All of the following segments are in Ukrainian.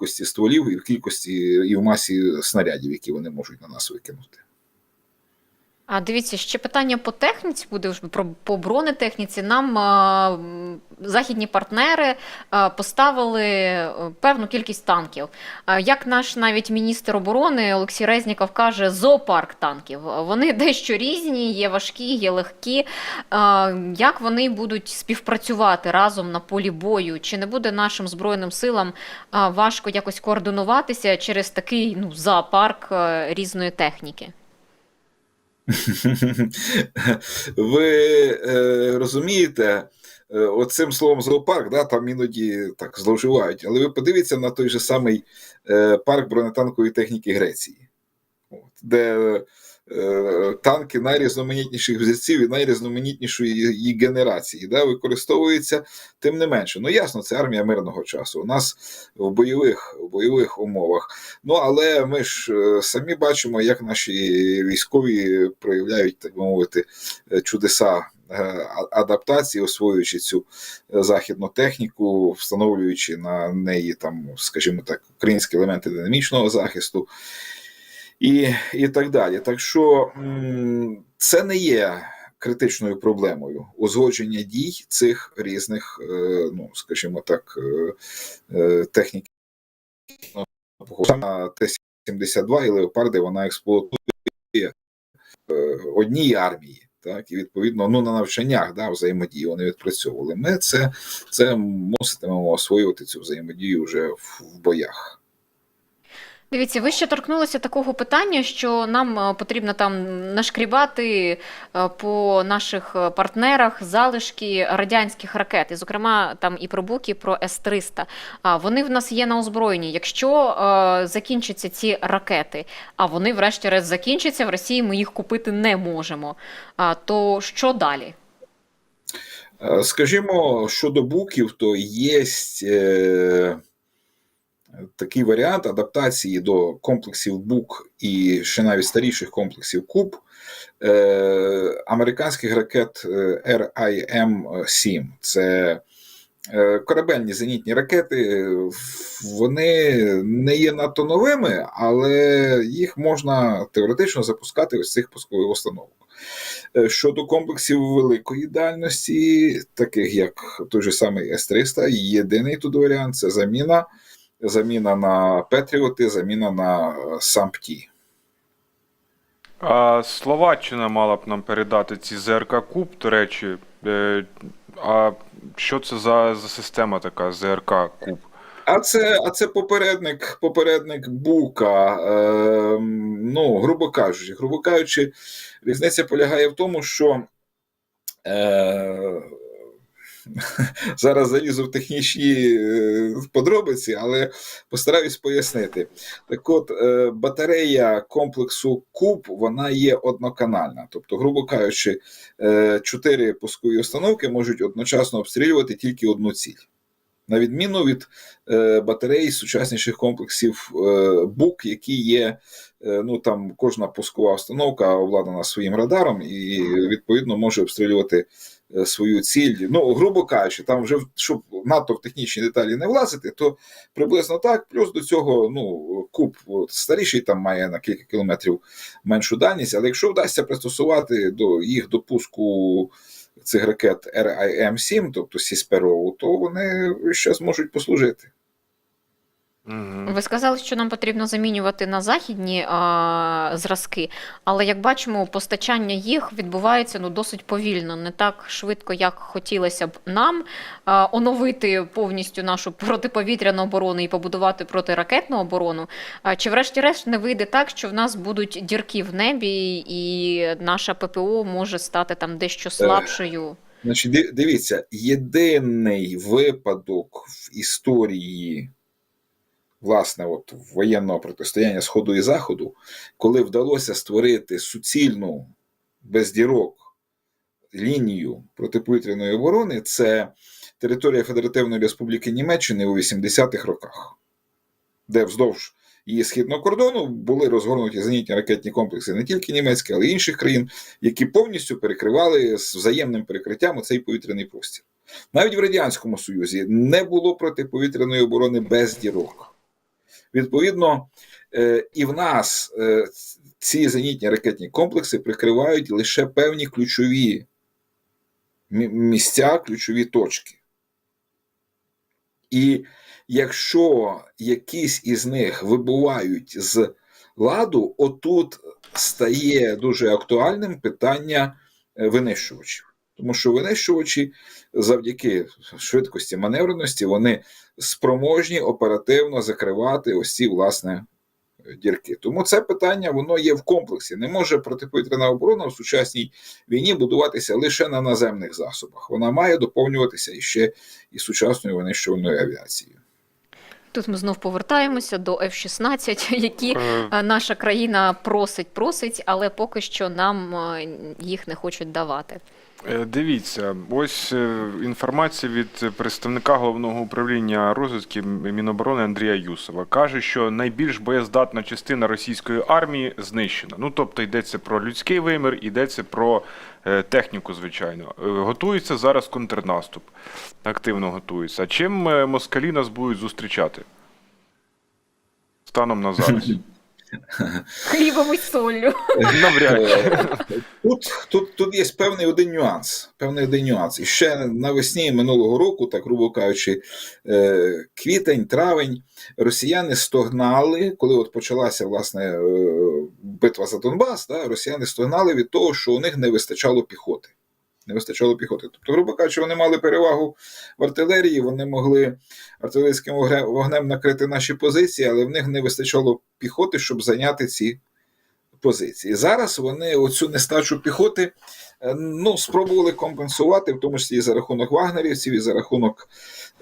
кількості стволів, і в кількості і в масі снарядів, які вони можуть на нас викинути. А дивіться, ще питання по техніці буде по бронетехніці. Нам а, західні партнери а, поставили е, певну кількість танків. А, як наш навіть міністр оборони Олексій Резніков каже, зоопарк танків. Вони дещо різні, є важкі, є легкі. А, як вони будуть співпрацювати разом на полі бою? Чи не буде нашим збройним силам а, важко якось координуватися через такий ну зоопарк е, різної техніки? Ви е, розумієте, е, оцим словом зоопарк, да, там іноді так зловживають, але ви подивіться на той же самий е, парк бронетанкової техніки Греції, от, де танки найрізноманітніших взірців і найрізноманітнішої її генерації да, використовуються тим не менше. Ну ясно, це армія мирного часу. У нас в бойових, в бойових умовах. Ну але ми ж е, самі бачимо, як наші військові проявляють, так би мовити, е, чудеса е, адаптації, освоюючи цю е, західну техніку, встановлюючи на неї там, скажімо так, українські елементи динамічного захисту. І, і так далі. Так що це не є критичною проблемою узгодження дій цих різних, е, ну скажімо так, е, е, технік на Т-72 і леопарди вона експлуатує одній армії. Так, і відповідно ну, на навчаннях да, взаємодії вони відпрацьовували. Ми це, це муситимемо освоювати цю взаємодію вже в, в боях. Дивіться, ви ще торкнулися такого питання, що нам е, потрібно там нашкрібати е, по наших е, партнерах залишки радянських ракет, і зокрема там і про Бук, і про С-300. А вони в нас є на озброєнні. Якщо е, закінчаться ці ракети, а вони врешті-решт закінчаться, в Росії ми їх купити не можемо. А, то що далі? Скажімо, щодо буків, то є е, такий варіант адаптації до комплексів бук і ще навіть старіших комплексів куб е, американських ракет е, RIM-7. Це е, корабельні зенітні ракети. Вони не є надто новими, але їх можна теоретично запускати ось цих пускових установок. Е, Щодо комплексів великої дальності, таких як той же самий С-300, єдиний тут варіант це заміна, заміна на Петріоти, заміна на е, САМПТІ. А Словаччина мала б нам передати ці ЗРК Куб, до речі. Е, А що це за, за система така ЗРК Куб? А це, а це попередник, попередник Бука. Е, ну, грубо кажучи, грубо кажучи, різниця полягає в тому, що е, зараз залізу в технічні е, подробиці, але постараюсь пояснити. Так от, е, батарея комплексу Куб вона є одноканальна. Тобто, грубо кажучи, е, чотири пускові установки можуть одночасно обстрілювати тільки одну ціль. На відміну від е, батарей сучасніших комплексів е, БУК, які є, е, ну там кожна пускова установка обладнана своїм радаром і відповідно може обстрілювати свою ціль. Ну, грубо кажучи, там вже щоб надто в технічні деталі не влазити, то приблизно так. Плюс до цього, ну, куб старіший там має на кілька кілометрів меншу дальність, але якщо вдасться пристосувати до їх допуску. цих ракет RIM-7, тобто Сіспероу, то вони ще зможуть послужити. Угу. Ви сказали, що нам потрібно замінювати на західні а, зразки, але як бачимо, постачання їх відбувається ну досить повільно, не так швидко, як хотілося б нам а, оновити повністю нашу протиповітряну оборону і побудувати протиракетну оборону. А, чи врешті-решт не вийде так, що в нас будуть дірки в небі, і наша ППО може стати там дещо слабшою? Значить, дивіться, єдиний випадок в історії, власне, от воєнного протистояння Сходу і Заходу, коли вдалося створити суцільну без дірок лінію протиповітряної оборони, це територія Федеративної Республіки Німеччини у 80-х роках, де вздовж її східного кордону були розгорнуті зенітні ракетні комплекси не тільки німецькі, але й інших країн, які повністю перекривали з взаємним перекриттям цей повітряний простір. Навіть в Радянському Союзі не було протиповітряної оборони без дірок. Відповідно, е, і в нас е, ці зенітні ракетні комплекси прикривають лише певні ключові місця, ключові точки. І якщо якісь із них вибувають з ладу, отут стає дуже актуальним питання е, винищувачів. Тому що винищувачі завдяки швидкості маневреності вони спроможні оперативно закривати ось ці власне дірки. Тому це питання воно є в комплексі. Не може протиповітряна оборона в сучасній війні будуватися лише на наземних засобах. Вона має доповнюватися іще і сучасною винищувальною авіацією. Тут ми знов повертаємося до F-16, які Е, е, наша країна просить, просить, але поки що нам е, їх не хочуть давати. Е, Дивіться, ось е, інформація від представника головного управління розвідки Міноборони Андрія Юсова каже, що найбільш боєздатна частина російської армії знищена. Ну тобто йдеться про людський вимір, йдеться про е, техніку, звичайно. Готується зараз контрнаступ, активно готується. А чим москалі нас будуть зустрічати? Станом на зараз. Хлібом і солью. Навряд. Тут, тут, тут є певний один нюанс. Певний один нюанс. І ще навесні минулого року, так грубо кажучи, е, квітень, травень, росіяни стогнали, коли от почалася власне е, битва за Донбас, да, росіяни стогнали від того, що у них не вистачало піхоти. Не вистачало піхоти. Тобто, грубо кажучи, вони мали перевагу в артилерії, вони могли артилерійським вогнем накрити наші позиції, але в них не вистачало піхоти, щоб зайняти ці позиції. Зараз вони оцю нестачу піхоти е, ну, спробували компенсувати, в тому числі і за рахунок вагнерівців, і за рахунок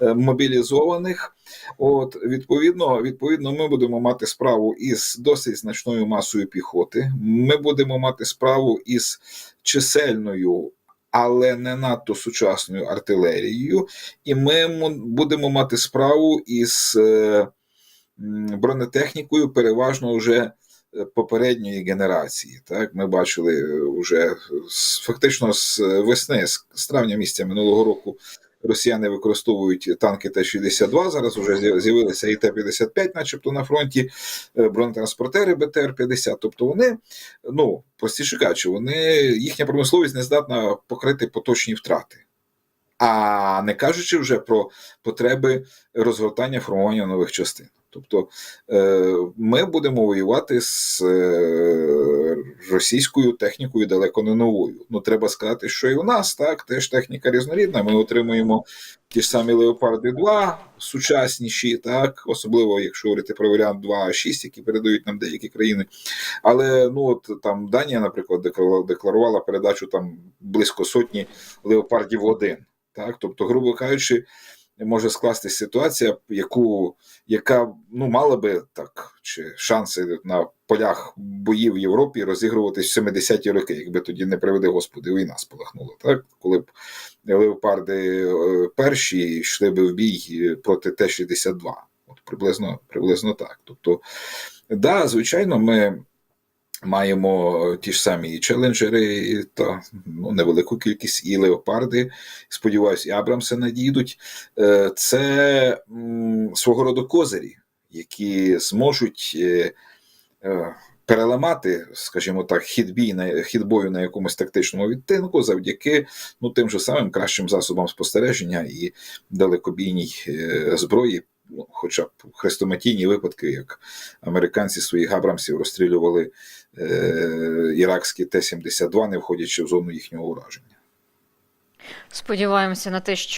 е, мобілізованих. От, відповідно, відповідно, ми будемо мати справу із досить значною масою піхоти. Ми будемо мати справу із чисельною. Але не надто сучасною артилерією, і ми будемо мати справу із е, бронетехнікою, переважно вже е, попередньої генерації. Так, ми бачили е, вже фактично з весни, з травня місяця минулого року. Росіяни використовують танки Т-62, зараз вже з'явилися і Т-55, начебто на фронті, е, бронетранспортери БТР-50. Тобто вони, ну, простіше кажучи, вони, їхня промисловість не здатна покрити поточні втрати. А не кажучи вже про потреби розгортання формування нових частин. Тобто е, ми будемо воювати з е, російською технікою далеко не новою. Ну треба сказати, що і у нас так теж техніка різнорідна. Ми отримуємо ті ж самі Леопарди 2 сучасніші, так особливо якщо говорити про варіант 2А6, які передають нам деякі країни. Але ну от там Данія, наприклад, декларувала- передачу там близько сотні леопардів 1. Так, тобто, грубо кажучи, може скластись ситуація, яку яка ну мала би так чи шанси на полях боїв в Європі розігруватись в 70-ті роки, якби тоді не приведи Господи, війна спалахнула. Так, коли б леопарди е, перші йшли би в бій проти Т-62. От приблизно, приблизно так. Тобто, да, звичайно, ми. Маємо ті ж самі і челенджери, і та ну, невелику кількість і леопарди. Сподіваюсь, і Абрамси надійдуть. Е, Це свого роду козирі, які зможуть е, е, переламати, скажімо так, хід на хід бою на якомусь тактичному відтинку завдяки ну, тим же самим кращим засобам спостереження і далекобійній е, зброї. Ну, хоча б хрестоматійні випадки, як американці своїх Абрамсів розстрілювали е, іракські Т-72, не входячи в зону їхнього ураження. Сподіваємося на те, що